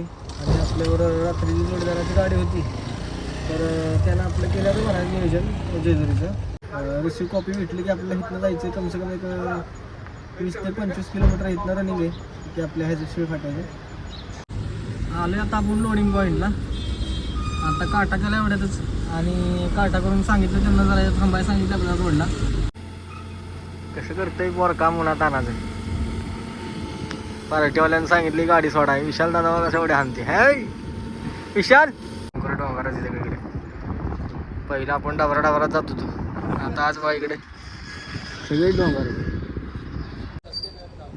आणि आपल्याबरोबर रात्रीची जोडदाराची गाडी होती. तर त्यानं आपलं केलं होतं महाराज नियोजन जेजुरीचं रिसिव्ह कॉपी भेटली की आपल्याला इथनं जायचं आहे कमसे कम एक वीस ते पंचवीस किलोमीटर इथनं रनिंग आहे. की आपल्या ह्याच्या शिळ फाट्याचे. आलो आता आपण लोडिंग पॉईंटला आता काटा केला एवढ्यातच. आणि काटा करून सांगितलं त्यांना जरा थांबायला सांगितलं आपल्याला रोडला. कसं करतंय? बोर काम उन्हात आणायचं. मराठीवाल्यानं सांगितली गाडी सोडा. विशाल दादा कसं एवढे हानते हाय! विशाल! डोंगर डोंगराची सगळीकडे पहिला आपण डाबरा डाबरात जात होतो आता आज बा इकडे. सगळे डोंगर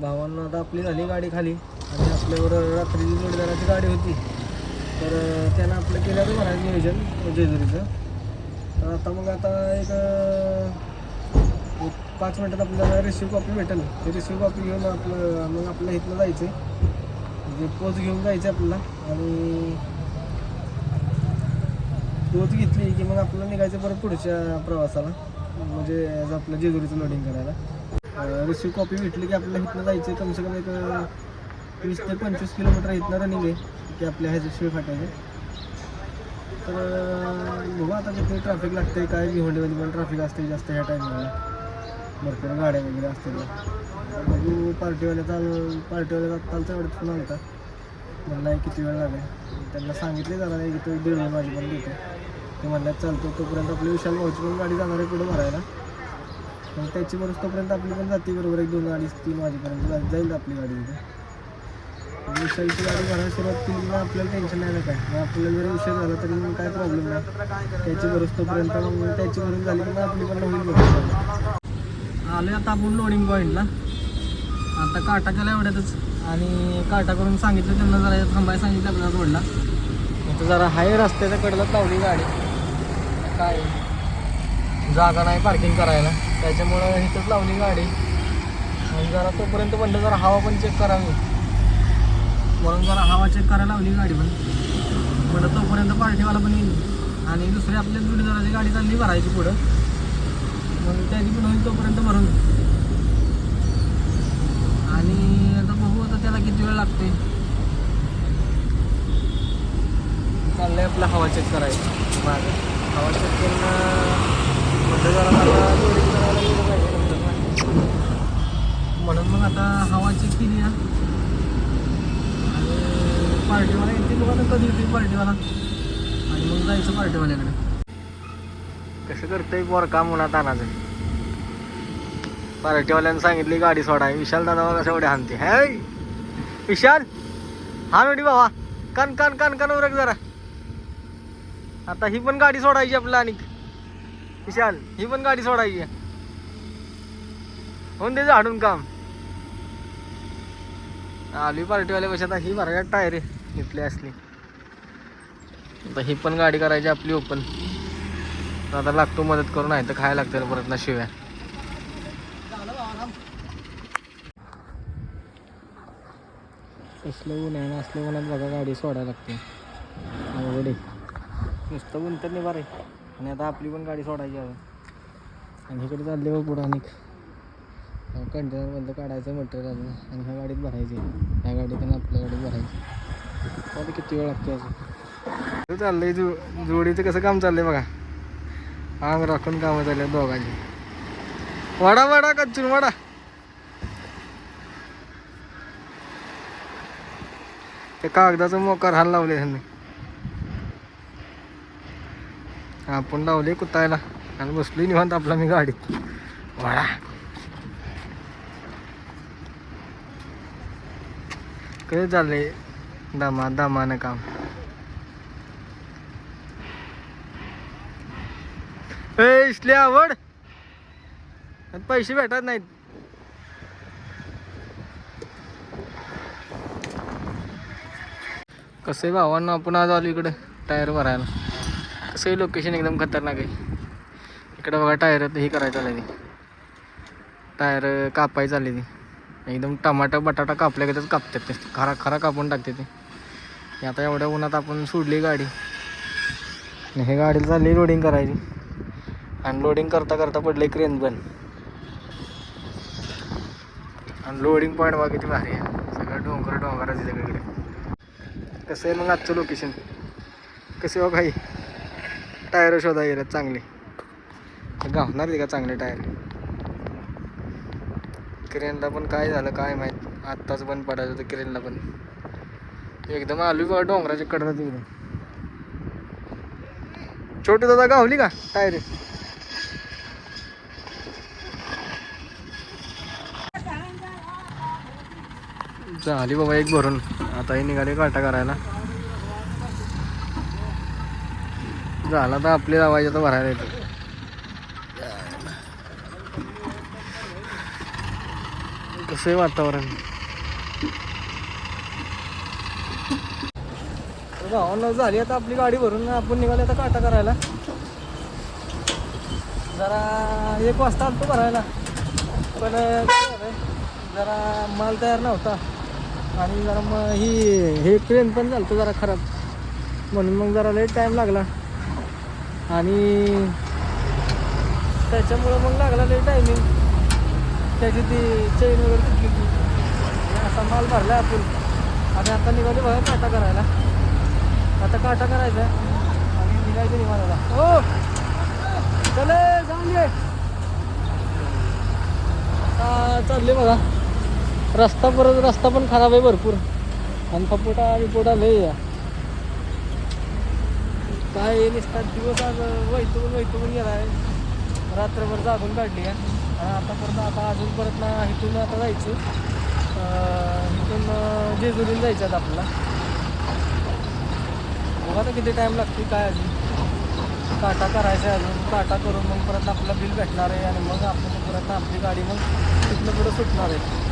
भावांना आता आपली झाली गाडी खाली. आणि आपल्याबरोबर रात्रीची जोडीदाराची गाडी होती. तर त्यानं आपलं केलं होतं महाराज नियोजन जेजुरीचं तर आता मग आता एक पाच मिनटात आपल्याला रिसिव्ह कॉपी भेटेल. ते रिसिव्ह कॉपी घेऊन आपलं मग आपल्या इथनं जायचं म्हणजे पोच घेऊन जायचं आपल्याला. आणि पोच घेतली की मग आपल्याला निघायचं परत पुढच्या प्रवासाला. म्हणजे आज आपलं जेजुरीचं लोडिंग करायला. रिसिव्ह कॉपी भेटली की आपल्याला इथनं जायचं आहे कमसे कम एक वीस ते पंचवीस किलोमीटर इथनं रनिंग आहे. की आपल्या ह्याच्या शिव फाट्याचे. तर बघू आता किती ट्रॅफिक लागते काय भिवंडीमध्ये पण ट्रॅफिक असते जास्त ह्या टायमिंगला भरपूर गाड्या वगैरे असतील. बघू पार्टीवाल्याचा पार्टीवाल्याचा कालचा एवढ्यात फोन आला होता म्हणला "हे किती वेळ लागेल? त्यांना सांगितले जाणार आहे की तो दीड माझी पण देतो ते म्हणल्यात चालतो तोपर्यंत आपली विशाल भाऊची पण गाडी जाणार आहे पुढे भरायला. मग त्याची बरोबर तोपर्यंत आपली पण जाते बरोबर एक दोन अडीच तीन वाजेपर्यंत जाईल आपली गाडी तिथे विशालची गाडी भरायला सुरुवात केली मग आपल्याला टेन्शन नाही ना काय? मग आपल्याला जरी उशीर झाला तरी मग काय प्रॉब्लेम नाही. त्याची बरोबर तोपर्यंत मग त्याची भरून झाली की मग आपली पण होईल आलो आता आपण लोडिंग पॉईंटला आता काटा केला एवढ्यातच. आणि काटा करून सांगितलं त्यांना जरा थांबायला सांगितलं आपल्याला रोडला. इथं जरा हाय रस्त्याच्या कडला लावली गाडी. काय? जागा नाही पार्किंग करायला. त्याच्यामुळं इथंच लावली गाडी. आणि जरा तोपर्यंत म्हणलं जरा हवा पण चेक करावी म्हणून जरा हवा चेक करायला लावली गाडी पण. म्हणलं तोपर्यंत पार्टीवाला पण येईल. आणि दुसरी आपल्या जोडीदाराची गाडी चालली भरायची पुढं. मग त्याची पण होईल तोपर्यंत भरून आणि आता बघू आता त्याला किती वेळ लागते चाललंय आपलं हवा चेक करायचं. माझं हवा चेक करणं म्हटलं जरा मला loading करायला गेलं पाहिजे नंतर ना. म्हणून मग आता हवा चेक केली ना. आणि पार्टीवाला येते बघा आता कधी येते पार्टीवाला. आणि मग जायचं पार्टीवाल्याकडे. कसं करतंय बोर काम उन्हात आणायचं. पार्टीवाल्यानं सांगितली गाडी सोडा. विशाल दादा कसं एवढे हानते हाय विशाल! हा नोडी बाबा कान कान कान कान उरक जरा. आता ही पण गाडी सोडायची आपल्याला आणि विशाल ही पण गाडी सोडायची. होऊन दे झाडून काम. आली पार्टीवाल्या आता ही मार्गात टायर आहे इथली असली. आता ही पण गाडी करायची आपली ओपन आता लागतो मदत करून आहे तर खायला लागतं परत ना शिव्या असलं ऊन आहे ना असल्या उन्हात बघा गाडी सोडायला लागते. अवघड आहे. नुसतं ऊन तर नाही बरं आहे. आणि आता आपली पण गाडी सोडायची आहे. आणि इकडे चालले बघ पुढं आणि कंटेनरमधलं काढायचं मटेरियल आणि ह्या गाडीत भरायची ह्या गाडीत आणि आपल्या गाडीत भरायची आता किती वेळ लागते हे चाललंय जो जोडीचं कसं काम चाललंय बघा. आंग राखून कामं झाले दोघांची. वडा वडा कच्चून वडा. ते कागदाचं मोकार हाल लावले त्यांनी आपण लावले कुतायला. आणि बसली निवांत आपला मी गाडीत. वडा. कधी चाललंय? दमा दमानं काम. ए इसले आवड. आणि पैसे भेटत नाहीत. कसं आहे भावांना आपण आज आलो इकडे टायर भरायला. कसं आहे लोकेशन एकदम खतरनाक आहे. इकडे बघा टायर हे करायचं आलं ते. टायर कापायचं चालली ती. एकदम टमाटा बटाटा कापल्या कापतात ते. खरा खरा कापून टाकते ते. आता एवढ्या उन्हात आपण सोडली गाडी. हे गाडीला चालली लोडिंग करायची अनलोडिंग लोडिंग करता करता पडले क्रेन पण. अनलोडिंग लोडिंग पॉईंट बघा किती भारी आहे. सगळं डोंगर डोंगराचे सगळीकडे कसं आहे मग आजचं लोकेशन कसे हो काही टायर शोधा गेल्यात चांगले. गावणार ते का चांगले टायर क्रेनला पण काय झालं काय माहीत. आत्ताच बंद पडायचं होतं क्रेनला पण. एकदम आलू बघा डोंगराच्या कडनं तिकडे छोटी दादा गावली का टायर झाली बाबा एक भरून. आता हे निघाले काटा करायला. झाला तर आपली आवाज तर भरायला येतं. कसं आहे वातावरण? तर झाली आता आपली गाडी भरून. आपण निघाले आता काटा करायला. जरा एक वाजता आलतो भरायला. पण जरा माल तयार नव्हता. आणि जरा मग ही हे ट्रेन पण झालं जरा खराब. म्हणून मग जरा लेट टाईम लागला. आणि त्याच्यामुळं मग लागला लेट टायमिंग त्याची ती चेन वगैरे तुटली होती. असा माल भरला आपण. आणि आता निघाले बघा काटा करायला. आता काटा करायचा. आणि निघायचं निघाला हो! चले चांगले आता चालले बघा. रस्ता परत रस्ता पण खराब आहे भरपूर. आणि फपोटा बिपोटा लय आहे. काय निसतात दिवस आज वैतून वैतून गेला आहे रात्रभर जागून काढली आहे. आणि आता परत आता अजून परत ना इथून आता जायचं. इथून जेजुरीला जायचं आता आपल्याला. बघा आता किती टाईम लागते काय अजून. काटा करायचा आहे अजून. काटा करून मग परत आपलं बिल भेटणार आहे आणि मग आपण परत आपली गाडी मग तिथनं पुढं सुटणार आहे.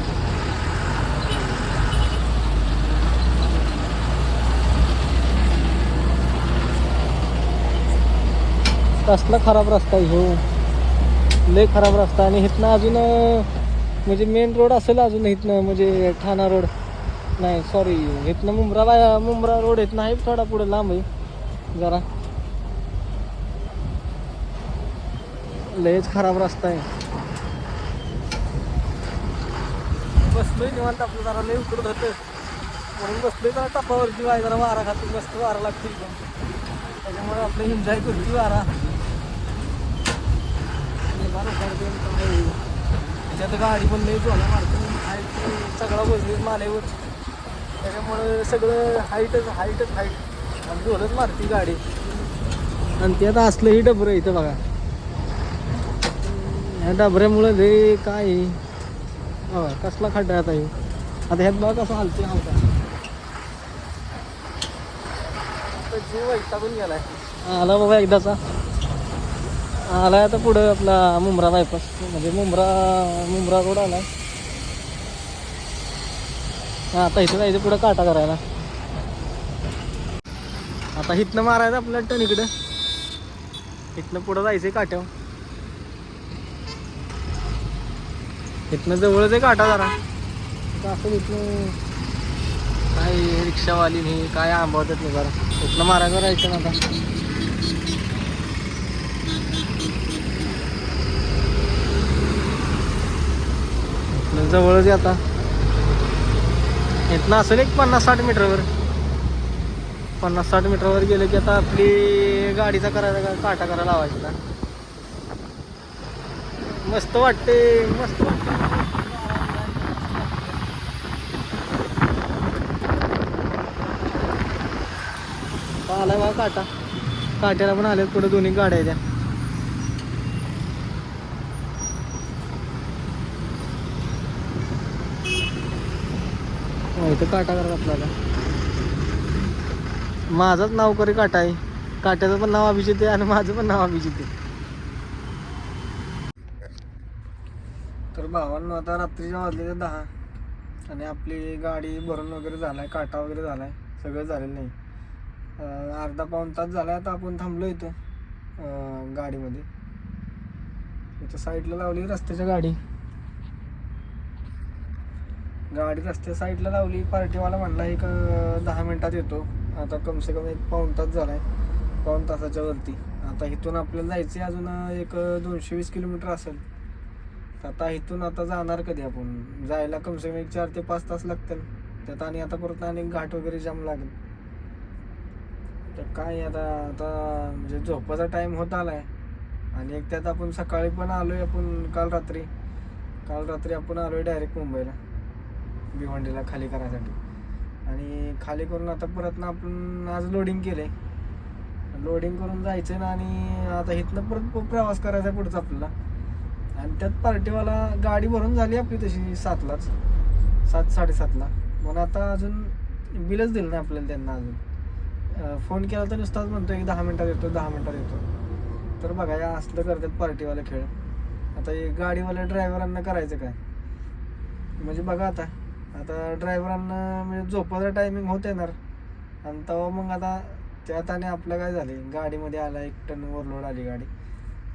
कसला खराब रस्ता आहे ह्यो लय खराब रस्ता आणि इथनं अजून म्हणजे मेन रोड असेल अजून इथनं म्हणजे ठाणा रोड नाही सॉरी इथनं मुंब्रा बाय मुंब्रा रोड इथनं आहे थोडा पुढे लांब आहे. जरा. लयच खराब रस्ता आहे. बसलोय निवांत आपलं जरा लय उकडत होतं. म्हणून बसलोय जरा टपावरती वाय जरा वारा खातो मस्त वारा लागतो एकदम. त्याच्यामुळे आपलं एन्जॉय करतो वारा. त्याच्यात गाडी पण लई जोला मारतो. हाईट सगळा बसलीच मालेवर त्याच्यामुळं सगळं हाईटच हाईटच हाईट. आणि जोलच मारती गाडी. आणि त्यात असलं ही डबरं इथं बघा. ह्या डबऱ्यामुळं लय काय. बघा कसला खड्डा आता हे. आता ह्यात बघा कसं हलते हा होता आता जीव वैतागून गेलाय. आला बाबा एकदाचा. आलाय आता पुढं आपला मुंब्रा बायपास म्हणजे मुंब्रा मुंब्रा रोड आलाय. हा आता इथं जायचं पुढं काटा करायला. आता इथनं मारायचं आपल्या टन इकडं. इथनं पुढं जायचंय काट्यावर. इथनं जवळच आहे काटा जरा. असं इथनं काय रिक्षावाली नाही काय आंबवतात नाही जरा. इथनं मारायचं राहायचं ना आता. जवळच आता. इथनं असेल एक पन्नास साठ मीटरवर. पन्नास साठ मीटरवर गेलं की आता आपली गाडीचा करायचा का- काटा करायला लावायचा मस्त वाटते मस्त वाटते आलाय बा काटा. काट्याला पण आले पुढे दोन्ही गाड्या आहेत त्या. हो, इथं काटा करा आपल्याला माझाच नावकरी काटा आहे. काट्याचं पण नाव अभिजित आहे आणि माझं पण नाव अभिजित आहे. तर भावांना आता रात्रीच्या वाजले दहा. आणि आपली गाडी भरून वगैरे झालाय काटा वगैरे झालाय. सगळं झालेलं नाही. अर्धा पाऊण तास झालाय आता आपण थांबलो इथं गाडीमध्ये. इथं साईडला लावली रस्त्याच्या गाडी. गाडी रस्त्या साईडला लावली पार्टीवाला म्हणला एक दहा मिनिटात येतो. आता कम से कम एक पाऊण तास झाला आहे पाऊण तासाच्या वरती. आता इथून आपल्याला जायचं आहे अजून एक दोनशे वीस किलोमीटर असेल. तर आता इथून आता जाणार कधी आपण? जायला कम से कम एक चार ते पाच तास लागतील. त्यात आणि आता परत आणि घाट वगैरे जाम लागेल. तर काय आता आता म्हणजे झोपाचा टाईम होत आला आहे आणि एक त्यात आपण सकाळी पण आलो आहे आपण काल रात्री. काल रात्री आपण आलो आहे डायरेक्ट मुंबईला. भिवंडीला खाली करायसाठी. आणि खाली करून आता परत ना आपण आज लोडिंग केलंय. लोडिंग करून जायचं ना आणि आता इथनं परत प्रवास करायचा आहे पुढचा आपल्याला. आणि त्यात पार्टीवाला गाडी भरून झाली आपली तशी सातलाच. सात साडेसातला. पण आता अजून बिलच दिलं नाही आपल्याला त्यांना अजून. फोन केला तर नुसताच म्हणतो की दहा मिनटात येतो दहा मिनटात येतो. तर बघा या असलं करतात पार्टीवाले खेळ. आता हे गाडीवाल्या ड्रायव्हरांना करायचं काय? म्हणजे बघा आता. आता ड्रायव्हरांना म्हणजे झोपायचा टायमिंग होत येणार. आणि तेव्हा मग आता त्यात आणि आपलं काय झाले गाडीमध्ये आला एक टन ओव्हरलोड आली गाडी.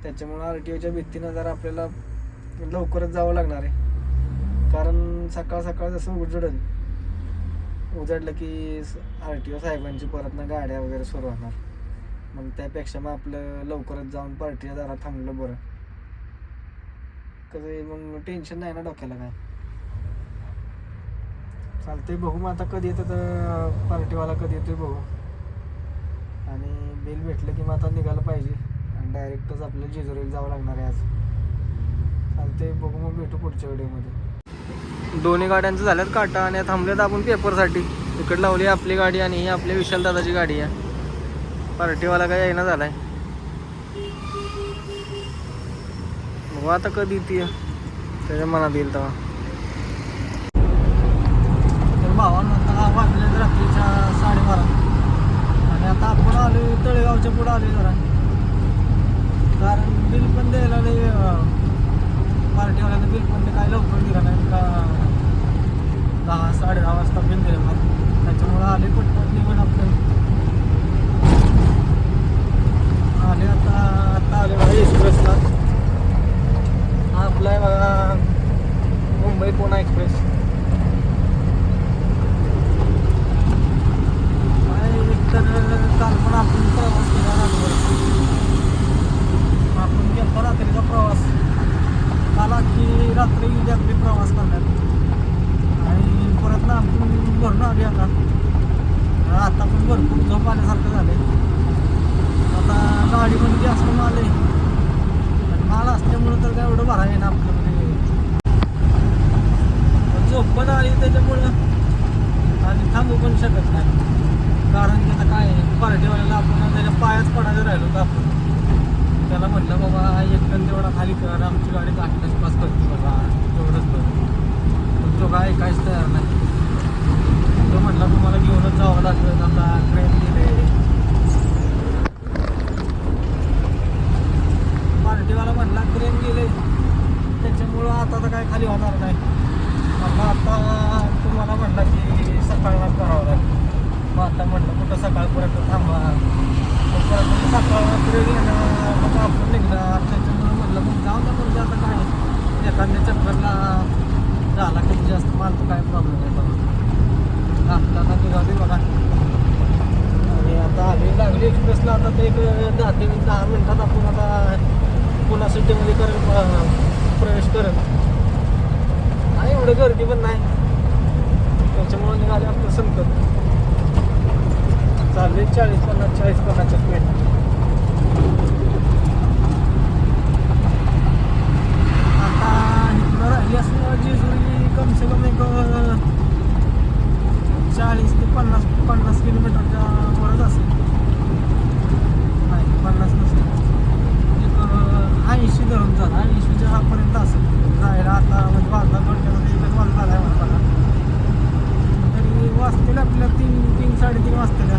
त्याच्यामुळं आर टी ओच्या भीतीनं जर आपल्याला लवकरच जावं लागणार आहे. कारण सकाळ सकाळ जसं उजडल उजडलं की आर टी ओ साहेबांची परत ना गाड्या वगैरे सुरू होणार. मग त्यापेक्षा मग आपलं लवकरच जाऊन पार्टीला जरा थांबलं बरं. कसं मग टेन्शन नाही ना डोक्याला काय? चालतंय बघू मग आता कधी येतं तर पार्टीवाला कधी येतोय बघू. आणि बिल भेटलं की मग आता निघालं पाहिजे. आणि डायरेक्टच आपल्याला जेजुरीला जावं लागणार आहे आज. चालतंय बघू मग भेटू पुढच्या व्हिडिओमध्ये. दोन्ही गाड्यांचं झाल्यात काटा आणि थांबलेत आपण पेपरसाठी. इकडे लावली आपली गाडी आणि ही आपल्या विशाल दादाची गाडी आहे. पार्टीवाला काय येईना झालाय. बघू आता कधी येते. त्याच्या मनात येईल तेव्हा. भावानं आता वाजले रात्रीच्या साडेबारा. आणि आता आपण आलो तळेगावच्या पुढं आलो जरा कारण बिल पण द्यायला लय अं, पार्टीवाल्यानं बिल पण ते काय लवकर दिलं नाही का दहा साडे दहा वाजता बिल दिलं मग त्याच्यामुळं आले पटपट निघून आपलं आले आता आता आले बघा एक्सप्रेसला हा आपला आहे बघा मुंबई पुणा एक्सप्रेस काय एकतर काल पण आपण प्रवास केला रात्रभर आपण केला रात्रीचा प्रवास काल अख्खी रात्री गेली आपली प्रवास करण्यात आणि परत ना आपण भरून आली आता आता पण भरपूर झोप आल्यासारखं झालंय आता गाडीमध्ये जास्त माल आहे आणि माल असल्यामुळं तर काय एवढं भरा आहे ना आपल्यामध्ये पण झोप पण आली त्याच्यामुळं आणि थांबू पण शकत नाही कारण की आता काय आहे, पार्टीवाल्याला आपण त्याच्या पायाच पडायचं राहिलो तर आपण. त्याला म्हटलं बाबा एक टन तेवढा खाली कर आमची गाडी आठ पास करते बाबा तेवढंच बरं. पण तो काय काहीच तयार नाही. तो म्हटला तुम्हाला घेऊनच जावं लागलं आता ट्रेन दिले पार्टीवाला म्हटला ट्रेन गेले. त्याच्यामुळं आता तर काय खाली होणार नाही. म्हटलं आता तुम्हाला म्हटलं की सकाळला करावं लागेल. मग आता म्हटलं कुठं सकाळपर्यंत थांबा? सकाळ ट्रेन येणार मग आपण निघणार त्याच्यामुळं म्हटलं मग जाऊ द्या म्हणजे आता काय एखाद्या चक्करला झाला की जास्त माल तर काय प्रॉब्लेम नाही बघा आपल्याला निघाली बघा आणि आता आम्ही लागली एक्सप्रेसला आता ते एक दहा ते दहा मिनटात आपण आता पुन्हा सिटीमध्ये करेल प्रवेश करेल नाही एवढं गर्दी पण नाही त्याच्यामुळे निघाले आपलं संकट चालले. चाळीस पन्नास चाळीस पन्नासच्या स्पीड आता इकडं राहिली असं जेजुरी कम से कम एक अं, चाळीस ते पन्नास पन्नास किलोमीटरच्या वरच असेल नाही पन्नास नसेल एक ऐंशी धरून झालं ऐंशीच्या पर्यंत असेल जायला आता म्हणजे वाजला थोडक्यात एकच वाजता झाला आहे मला बघा तरी वाजतील आपल्या तीन तीन साडेतीन वाजतील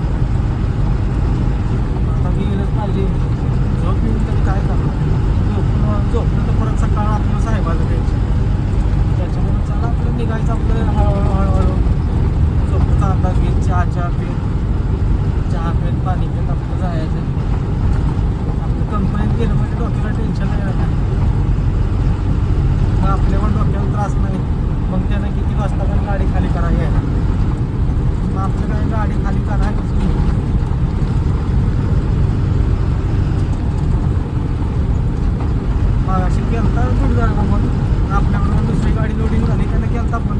आता गेलंच पाहिजे झोप येऊन तरी काय करणार झोप झोपलं तर परत सकाळ आपलं साहेबाचं टेन्शन त्याच्यामुळे चला आपलं निघायचं आपलं हळूहळू हळूहळू झोपेचा अंदाज घेत चहा चहा पीत चहा पीत पाणी पीत आपलं जायचं आपलं कंपनीत गेलं म्हणजे डोक्याला टेन्शन नाही राहणार मग आपल्या पण डोक्याला त्रास नाही मग त्यानं किती वाजता पण गाडी खाली करा यायला मग आपलं काय गाडी खाली करा मागाशी केलता गुडगाव मग. आपल्याकडून दुसरी गाडी लोडिंग झाली त्यानं केलता पण.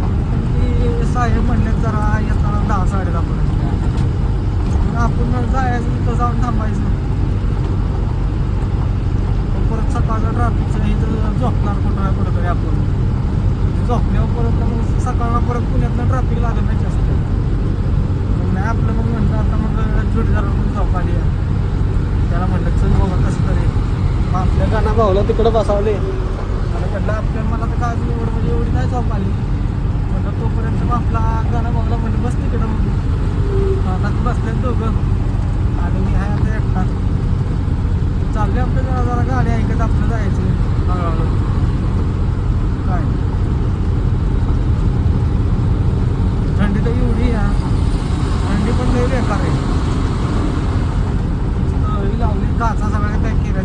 पण ती साहेब म्हणले जरा येताना दहा साडे दहा आपण जायचं तिथं जाऊन थांबायचं. परत सकाळचं ट्रॅफिकचं इथं झोपणार कुठं ना कुठं तरी आपण. झोपल्यावर परत मग सकाळला परत पुण्यातनं ट्रॅफिक लागत नाही जास्त. नाही आपलं मग म्हणलं आता मग जोडीदार पण झोप आली? आहे. त्याला म्हणलं चल बाबा कसं भावला तिकडं बसावले. आणि म्हटलं आपल्या मला तर काय एवढं म्हणजे एवढी नाही झोप आली. म्हणलं तोपर्यंत मग आपला गाणा भावला म्हणलं बस तिकडं मग. आता बसले दोघं. आणि मी आहे आता एकटा. चालले आपलं जरा जरा गाडी ऐकत आपलं जायचं काय? थंडी तर एवढी आहे. थंडी पण लई बेकार आहे. लावली. काचा सगळ्या पॅक केल्या